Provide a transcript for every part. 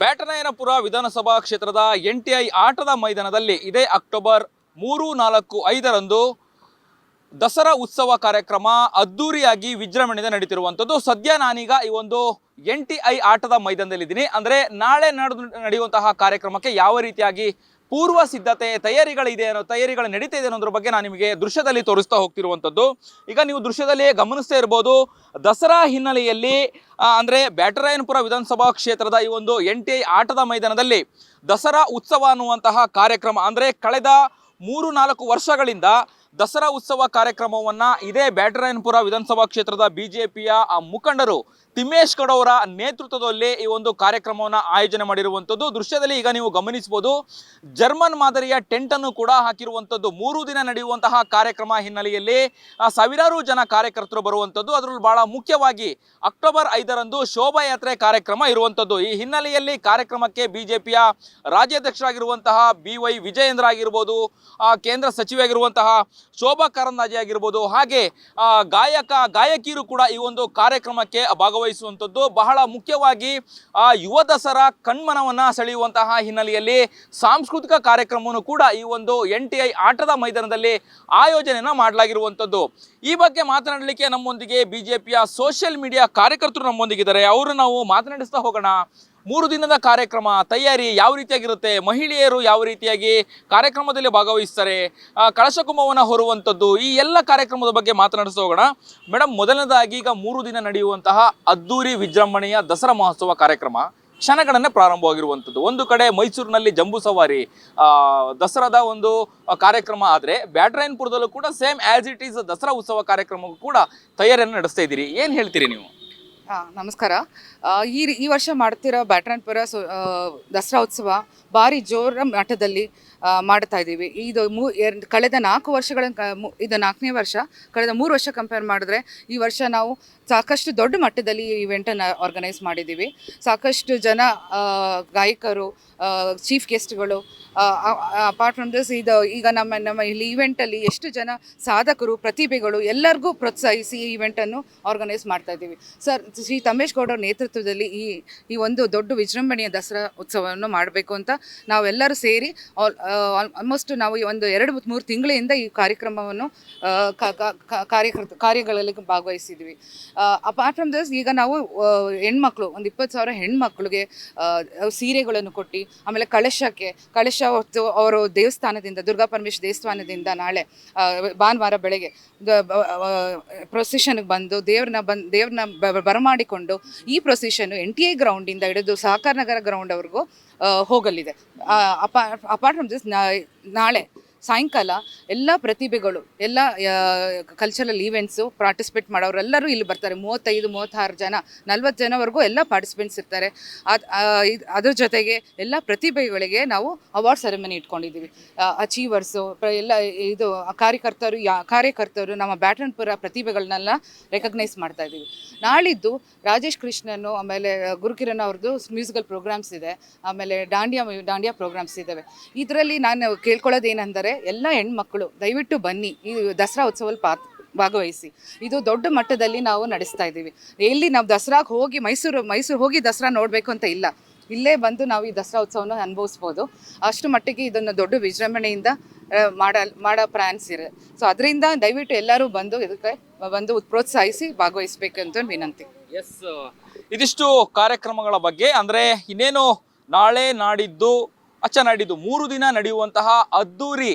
ಬ್ಯಾಟರಾಯನಪುರ ವಿಧಾನಸಭಾ ಕ್ಷೇತ್ರದ N T I ಆಟದ ಮೈದಾನದಲ್ಲಿ ಇದೇ ಅಕ್ಟೋಬರ್ ಮೂರು, ನಾಲ್ಕು, ಐದರಂದು ದಸರಾ ಉತ್ಸವ ಕಾರ್ಯಕ್ರಮ ಅದ್ದೂರಿಯಾಗಿ ವಿಜೃಂಭಣೆಯಿಂದ ನಡೀತಿರುವಂಥದ್ದು. ಸದ್ಯ ನಾನೀಗ ಈ ಒಂದು ಎನ್ ಟಿ ಐ ಆಟದ ಮೈದಾನದಲ್ಲಿದ್ದೀನಿ. ಅಂದರೆ ನಾಳೆ ನಡೆದು ನಡೆಯುವಂತಹ ಕಾರ್ಯಕ್ರಮಕ್ಕೆ ಯಾವ ರೀತಿಯಾಗಿ ಪೂರ್ವ ಸಿದ್ಧತೆ ತಯಾರಿಗಳಿದೆ ಅನ್ನೋ ತಯಾರಿಗಳು ನಡೀತಾ ಇದೆ ಅನ್ನೋದ್ರ ಬಗ್ಗೆ ನಾನು ನಿಮಗೆ ದೃಶ್ಯದಲ್ಲಿ ತೋರಿಸ್ತಾ ಹೋಗ್ತಿರುವಂಥದ್ದು. ಈಗ ನೀವು ದೃಶ್ಯದಲ್ಲಿ ಗಮನಿಸ್ತಾ ಇರ್ಬೋದು, ದಸರಾ ಹಿನ್ನೆಲೆಯಲ್ಲಿ ಅಂದರೆ ಬ್ಯಾಟರಾಯನಪುರ ವಿಧಾನಸಭಾ ಕ್ಷೇತ್ರದ ಈ ಒಂದು ಎನ್ ಆಟದ ಮೈದಾನದಲ್ಲಿ ದಸರಾ ಉತ್ಸವ ಅನ್ನುವಂತಹ ಕಾರ್ಯಕ್ರಮ, ಅಂದರೆ ಕಳೆದ ಮೂರು ನಾಲ್ಕು ವರ್ಷಗಳಿಂದ ದಸರಾ ಉತ್ಸವ ಕಾರ್ಯಕ್ರಮವನ್ನ ಇದೇ ಬ್ಯಾಟರಾಯನಪುರ ವಿಧಾನಸಭಾ ಕ್ಷೇತ್ರದ ಬಿಜೆಪಿಯ ಮುಖಂಡರು ತಿಮ್ಮೇಶ್ ಗೌಡ ಅವರ ನೇತೃತ್ವದಲ್ಲಿ ಈ ಒಂದು ಕಾರ್ಯಕ್ರಮವನ್ನು ಆಯೋಜನೆ ಮಾಡಿರುವಂಥದ್ದು. ದೃಶ್ಯದಲ್ಲಿ ಈಗ ನೀವು ಗಮನಿಸಬಹುದು, ಜರ್ಮನ್ ಮಾದರಿಯ ಟೆಂಟ್ ಅನ್ನು ಕೂಡ ಹಾಕಿರುವಂಥದ್ದು. ಮೂರು ದಿನ ನಡೆಯುವಂತಹ ಕಾರ್ಯಕ್ರಮ ಹಿನ್ನೆಲೆಯಲ್ಲಿ ಸಾವಿರಾರು ಜನ ಕಾರ್ಯಕರ್ತರು ಬರುವಂಥದ್ದು. ಅದರಲ್ಲಿ ಬಹಳ ಮುಖ್ಯವಾಗಿ ಅಕ್ಟೋಬರ್ ಐದರಂದು ಶೋಭಾಯಾತ್ರೆ ಕಾರ್ಯಕ್ರಮ ಇರುವಂಥದ್ದು. ಈ ಹಿನ್ನೆಲೆಯಲ್ಲಿ ಕಾರ್ಯಕ್ರಮಕ್ಕೆ ಬಿಜೆಪಿಯ ರಾಜ್ಯಾಧ್ಯಕ್ಷರಾಗಿರುವಂತಹ ಬಿ ವೈ ವಿಜಯೇಂದ್ರ ಆಗಿರ್ಬೋದು ಕೇಂದ್ರ ಸಚಿವೆಯಾಗಿರುವಂತಹ ಶೋಭಾ ಕರಂದಾಜೆ ಆಗಿರ್ಬೋದು ಹಾಗೆ ಗಾಯಕ ಗಾಯಕಿಯರು ಕೂಡ ಈ ಒಂದು ಕಾರ್ಯಕ್ರಮಕ್ಕೆ ಭಾಗವಹಿಸುವಂಥದ್ದು. ಬಹಳ ಮುಖ್ಯವಾಗಿ, ಆ, ಯುವ ದಸರಾ ಕಣ್ಮನವನ್ನ ಸೆಳೆಯುವಂತಹ ಹಿನ್ನೆಲೆಯಲ್ಲಿ ಸಾಂಸ್ಕೃತಿಕ ಕಾರ್ಯಕ್ರಮವನ್ನು ಕೂಡ ಈ ಒಂದು ಎನ್ ಟಿ ಐ ಆಟದ ಮೈದಾನದಲ್ಲಿ ಆಯೋಜನೆಯನ್ನು ಮಾಡಲಾಗಿರುವಂಥದ್ದು. ಈ ಬಗ್ಗೆ ಮಾತನಾಡಲಿಕ್ಕೆ ನಮ್ಮೊಂದಿಗೆ ಬಿಜೆಪಿಯ ಸೋಷಿಯಲ್ ಮೀಡಿಯಾ ಕಾರ್ಯಕರ್ತರು ನಮ್ಮೊಂದಿಗಿದ್ದಾರೆ. ಅವರು ನಾವು ಮಾತನಾಡಿಸ್ತಾ ಹೋಗೋಣ. ಮೂರು ದಿನದ ಕಾರ್ಯಕ್ರಮ ತಯಾರಿ ಯಾವ ರೀತಿಯಾಗಿರುತ್ತೆ? ಮಹಿಳೆಯರು ಯಾವ ರೀತಿಯಾಗಿ ಕಾರ್ಯಕ್ರಮದಲ್ಲಿ ಭಾಗವಹಿಸ್ತಾರೆ? ಕಳಶ ಕಳಶಕುಂಭವನ್ನು ಹೊರುವಂಥದ್ದು, ಈ ಎಲ್ಲ ಕಾರ್ಯಕ್ರಮದ ಬಗ್ಗೆ ಮಾತನಾಡಿಸ್ತಾ ಹೋಗೋಣ. ಮೇಡಮ್ ಮೊದಲನೇದಾಗಿ ಈಗ ಮೂರು ದಿನ ನಡೆಯುವಂತಹ ಅದ್ದೂರಿ ವಿಜೃಂಭಣೆಯ ದಸರಾ ಮಹೋತ್ಸವ ಕಾರ್ಯಕ್ರಮ ಕ್ಷಣಗಳನ್ನೇ ಪ್ರಾರಂಭವಾಗಿರುವಂಥದ್ದು. ಒಂದು ಕಡೆ ಮೈಸೂರಿನಲ್ಲಿ ಜಂಬೂ ಸವಾರಿ ದಸರಾದ ಒಂದು ಕಾರ್ಯಕ್ರಮ ಆದರೆ ಬ್ಯಾಟ್ರಾಯನ್ಪುರದಲ್ಲೂ ಕೂಡ same as it is Dasara ಉತ್ಸವ ಕಾರ್ಯಕ್ರಮಕ್ಕೂ ಕೂಡ ತಯಾರಿಯನ್ನು ನಡೆಸ್ತಾ ಇದ್ದೀರಿ. ಏನು ಹೇಳ್ತೀರಿ ನೀವು? ನಮಸ್ಕಾರ. ಈ ಈ ವರ್ಷ ಮಾಡ್ತಿರೋ ಬ್ಯಾಟ್ರಾನ್ಪುರ ಸೊ ದಸರಾ ಉತ್ಸವ ಭಾರಿ ಜೋರ ಮಟ್ಟದಲ್ಲಿ ಮಾಡ್ತಾ ಇದ್ದೀವಿ ಇದು ಮೂ, ಎರಡು, ಕಳೆದ ನಾಲ್ಕು ವರ್ಷಗಳ ಇದು ನಾಲ್ಕನೇ ವರ್ಷ, ಕಳೆದ ಮೂರು ವರ್ಷ ಕಂಪೇರ್ ಮಾಡಿದ್ರೆ ಈ ವರ್ಷ ನಾವು ಸಾಕಷ್ಟು ದೊಡ್ಡ ಮಟ್ಟದಲ್ಲಿ ಈ ಇವೆಂಟನ್ನು ಆರ್ಗನೈಸ್ ಮಾಡಿದ್ದೀವಿ. ಸಾಕಷ್ಟು ಜನ ಗಾಯಕರು ಚೀಫ್ ಗೆಸ್ಟ್ಗಳು ಅಪಾರ್ಟ್ ಫ್ರಮ್ ದಿಸ್ ಇದು ಈಗ ನಮ್ಮ ನಮ್ಮ ಇಲ್ಲಿ ಈವೆಂಟಲ್ಲಿ ಎಷ್ಟು ಜನ ಸಾಧಕರು, ಪ್ರತಿಭೆಗಳು ಎಲ್ಲರಿಗೂ ಪ್ರೋತ್ಸಾಹಿಸಿ ಈ ಇವೆಂಟನ್ನು ಆರ್ಗನೈಸ್ ಮಾಡ್ತಾ ಇದ್ದೀವಿ. ಸರ್ ಶ್ರೀ ತಮೇಶ್ ಗೌಡರ ನೇತೃತ್ವದಲ್ಲಿ ಈ ಈ ಒಂದು ದೊಡ್ಡ ವಿಜೃಂಭಣೆಯ ದಸರಾ ಉತ್ಸವವನ್ನು ಮಾಡಬೇಕು ಅಂತ ನಾವೆಲ್ಲರೂ ಸೇರಿ ಆಲ್ಮೋಸ್ಟ್ ನಾವು ಈ ಒಂದು ಎರಡು ಮೂರು ತಿಂಗಳಿಂದ ಈ ಕಾರ್ಯಕ್ರಮವನ್ನು ಕಾರ್ಯಕರ್ತ, ಕಾರ್ಯಗಳಲ್ಲಿ ಭಾಗವಹಿಸಿದ್ವಿ ಅಪಾರ್ಟ್ ಫ್ರಮ್ ದಿಸ್ ಈಗ ನಾವು ಹೆಣ್ಮಕ್ಳು, ಒಂದು ಇಪ್ಪತ್ತು ಸಾವಿರ ಹೆಣ್ಮಕ್ಳಿಗೆ ಸೀರೆಗಳನ್ನು ಕೊಟ್ಟು, ಆಮೇಲೆ ಕಳಶಕ್ಕೆ, ಕಳಶ ಹೊತ್ತು ಅವರು ದೇವಸ್ಥಾನದಿಂದ, ದುರ್ಗಾ ಪರಮೇಶ್ವರ ದೇವಸ್ಥಾನದಿಂದ ನಾಳೆ ಭಾನುವಾರ ಬೆಳಗ್ಗೆ ಪ್ರೊಸಿಷನ್ಗೆ ಬಂದು, ದೇವ್ರನ್ನ ಬಂದು, ದೇವ್ರನ್ನ ಬರಮಾಡಿಕೊಂಡು, ಈ ಪ್ರೊಸೆಷನ್ ಎನ್ ಟಿ ಐ ಗ್ರೌಂಡಿಂದ ಹಿಡಿದು ಸಹಕಾರ ನಗರ ಅವ್ರಿಗೂ ಹೋಗಲಿದೆ. ಅಪಾರ್ಟ್ ಫ್ರಮ್ ದಿಸ್ ನಾಳೆ ಸಾಯಂಕಾಲ ಎಲ್ಲ ಪ್ರತಿಭೆಗಳು, ಎಲ್ಲ ಕಲ್ಚರಲ್ ಈವೆಂಟ್ಸು ಪಾರ್ಟಿಸಿಪೇಟ್ ಮಾಡೋರೆಲ್ಲರೂ ಇಲ್ಲಿ ಬರ್ತಾರೆ. ಮೂವತ್ತೈದು, ಮೂವತ್ತಾರು ಜನ, ನಲ್ವತ್ತು ಜನವರೆಗೂ ಎಲ್ಲ ಪಾರ್ಟಿಸಿಪೆಂಟ್ಸ್ ಇರ್ತಾರೆ. ಅದು ಅದ್ರ ಜೊತೆಗೆ ಎಲ್ಲ ಪ್ರತಿಭೆಗಳಿಗೆ ನಾವು ಅವಾರ್ಡ್ ಸೆರೆಮನಿ ಇಟ್ಕೊಂಡಿದ್ದೀವಿ. ಅಚೀವರ್ಸು ಎಲ್ಲ, ಇದು, ಕಾರ್ಯಕರ್ತರು, ಯಾ, ಕಾರ್ಯಕರ್ತರು ನಮ್ಮ ಬ್ಯಾಟನ್ಪುರ ಪ್ರತಿಭೆಗಳನ್ನೆಲ್ಲ ರೆಕಗ್ನೈಸ್ ಮಾಡ್ತಾ ಇದ್ದೀವಿ. ನಾಳಿದ್ದು ರಾಜೇಶ್ ಕೃಷ್ಣನು, ಆಮೇಲೆ ಗುರುಕಿರಣ್ ಅವ್ರದ್ದು ಮ್ಯೂಸಿಕಲ್ ಪ್ರೋಗ್ರಾಮ್ಸ್ ಇದೆ. ಆಮೇಲೆ, ದಾಂಡಿಯಾ ದಾಂಡಿಯಾ ಪ್ರೋಗ್ರಾಮ್ಸ್ ಇದ್ದಾವೆ. ಇದರಲ್ಲಿ ನಾನು ಕೇಳ್ಕೊಳ್ಳೋದೇನೆಂದರೆ ಎಲ್ಲ ಹೆಣ್ಮಕ್ಳು, ದಯವಿಟ್ಟು ಬನ್ನಿ. ಈ ದಸರಾ ಉತ್ಸವದಲ್ಲಿ ಪಾ ಭಾಗವಹಿಸಿ. ಇದು ದೊಡ್ಡ ಮಟ್ಟದಲ್ಲಿ ನಾವು ನಡೆಸ್ತಾ ಇದ್ದೀವಿ. ಎಲ್ಲಿ ನಾವು ದಸರಾಗೆ ಹೋಗಿ ಮೈಸೂರು ಮೈಸೂರು ಹೋಗಿ ದಸರಾ ನೋಡಬೇಕು ಅಂತ ಇಲ್ಲ. ಇಲ್ಲೇ ಬಂದು ನಾವು ಈ ದಸರಾ ಉತ್ಸವನ ಅನುಭವಿಸ್ಬೋದು. ಅಷ್ಟು ಮಟ್ಟಿಗೆ ಇದನ್ನು ದೊಡ್ಡ ವಿಜೃಂಭಣೆಯಿಂದ ಮಾಡ, ಮಾಡೋ ಪ್ರಾನ್ಸ್ ಇರೋ ಸೊ ಅದರಿಂದ ದಯವಿಟ್ಟು ಎಲ್ಲರೂ ಬಂದು ಇದಕ್ಕೆ, ಬಂದು ಪ್ರೋತ್ಸಾಹಿಸಿ ಅಂತ ವಿನಂತಿ. ಎಸ್ ಇದಿಷ್ಟು ಕಾರ್ಯಕ್ರಮಗಳ ಬಗ್ಗೆ. ಅಂದ್ರೆ ಇನ್ನೇನು ನಾಳೆ ನಾಡಿದ್ದು ಅಚ್ಚ ಮೂರು ದಿನ ನಡೆಯುವಂತಹ ಅದ್ದೂರಿ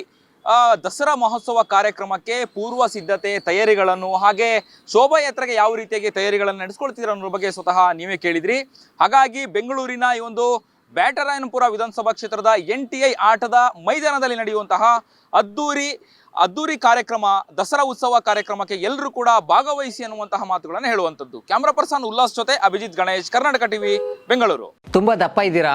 ದಸರಾ ಮಹೋತ್ಸವ ಕಾರ್ಯಕ್ರಮಕ್ಕೆ ಪೂರ್ವ ಸಿದ್ಧತೆ ತಯಾರಿಗಳನ್ನು ಹಾಗೆ ಶೋಭಾಯಾತ್ರೆಗೆ ಯಾವ ರೀತಿಯಾಗಿ ತಯಾರಿಗಳನ್ನು ನಡೆಸ್ಕೊಳ್ತಿದ್ರು ಅನ್ನೋ ಬಗ್ಗೆ ಸ್ವತಃ ನೀವೇ ಕೇಳಿದ್ರಿ. ಹಾಗಾಗಿ ಬೆಂಗಳೂರಿನ ಈ ಒಂದು ಬ್ಯಾಟರಾಯನಪುರ ವಿಧಾನಸಭಾ ಕ್ಷೇತ್ರದ ಎನ್ ಆಟದ ಮೈದಾನದಲ್ಲಿ ನಡೆಯುವಂತಹ ಅದ್ದೂರಿ ಅದ್ದೂರಿ ಕಾರ್ಯಕ್ರಮ, ದಸರಾ ಉತ್ಸವ ಕಾರ್ಯಕ್ರಮಕ್ಕೆ ಎಲ್ಲರೂ ಕೂಡ ಭಾಗವಹಿಸಿ ಅನ್ನುವಂತಹ ಮಾತುಗಳನ್ನು ಹೇಳುವಂಥದ್ದು. ಕ್ಯಾಮ್ರಾ ಪರ್ಸನ್ ಉಲ್ಲಾಸ್ ಜೊತೆ ಅಭಿಜಿತ್ ಗಣೇಶ್, ಕರ್ನಾಟಕ ಟಿವಿ, ಬೆಂಗಳೂರು. ತುಂಬಾ ದಪ್ಪ ಇದ್ದೀರಾ?